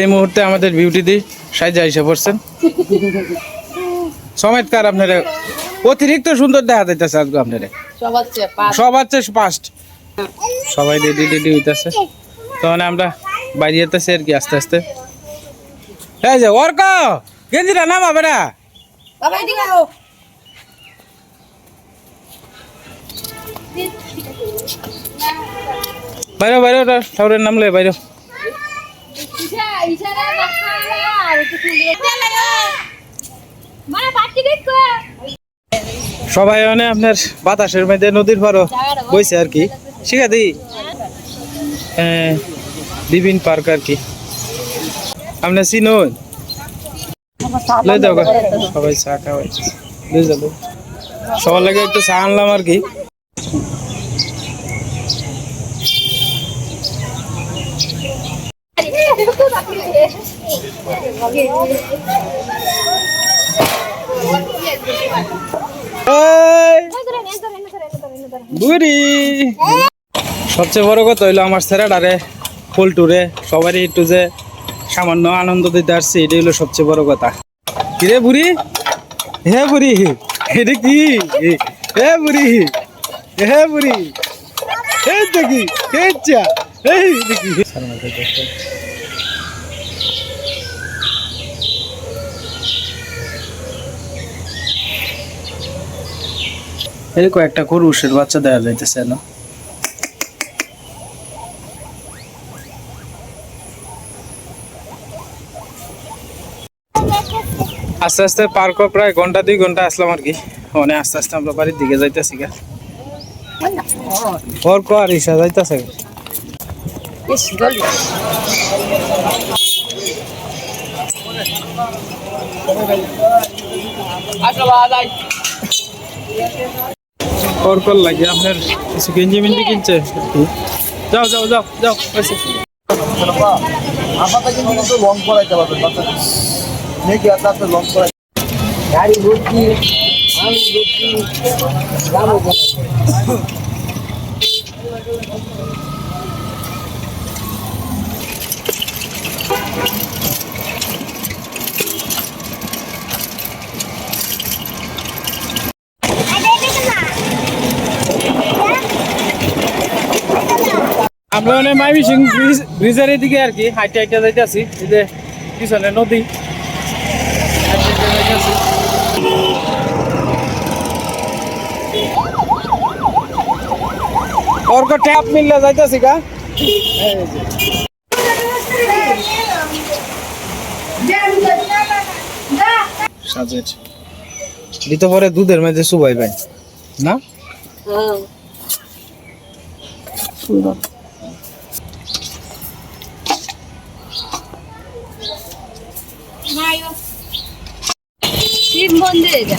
এই মুহূর্তে আমাদের বিউটি দি সাইজা এসে পড়ছেন। চমৎকার আপনারা? অতিরিক্ত সুন্দর দেখা যাইতেছে আজকে আপনারা। সবার চেয়ে ফার্স্ট সবাই রেডি রেডি হইতেছে। তখন আমরা বাইরে যেতেছি আর কি আস্তে আস্তে। এই যে অর্ক গেঞ্জিটা নামা আও বাইরে বাইরে ঠাকুরের নামলে বাইরে মানে বাকি দেখো সবাই মানে আপনার বাতাসের মধ্যে নদীর পারও বইছে আর কি। শিখা দি? হ্যাঁ বিপিন পার্ক আর কি। আপনার চিনুন সবাই চা খাওয়াই সবার লাগে একটু চা আনলাম আর কি এই, বুড়ি সবচেয়ে বড় কথা হইল আমার ছেলেটারে ফুল টুরে সবারই একটু যে সামান্য আনন্দ দিতে আসছি এটাই হলো সবচেয়ে বড় কথা। কিরে বুড়ি? হে বুড়ি এটা কি? হে বুড়ি হে বুড়ি। এই দেখি এই চা এই দেখি এই কয়েকটা খরগোশের বাচ্চা দেখা যাইতেছে না। আস্তে আস্তে পার্ক প্রায় ঘণ্টা, দুই ঘণ্টা আসলাম আর কি। মানে আস্তে আস্তে আমরা বাড়ির দিকে যাইতেছি গা। অর্ক আর ইসা যাইতেছে। অর্কর লাগে আপনার কিছু গেঞ্জি মেঞ্জি কিনছে? আর যাও যাও যাও যাও আচ্ছা। আপাতত কিন্তু লং করাইতে পারবেন বাচ্চা নাকি আপনার আপনার লং করাই গাড়ি ভর্তি আমি যাব আমরা মানে মাইমি সিং ব্রিজ ব্রিজের এদিকে আর কি হাইটে হাইটে যাইতেছি এই যে পিছনে নদী। যাইতাছি। ট্যাপ মিললে যাইতেছি গা। দিতে পরে দুধের মধ্যে সুবাই ভাই না? হ্যাঁ। সুন্দর। শিব মন্দিরে যা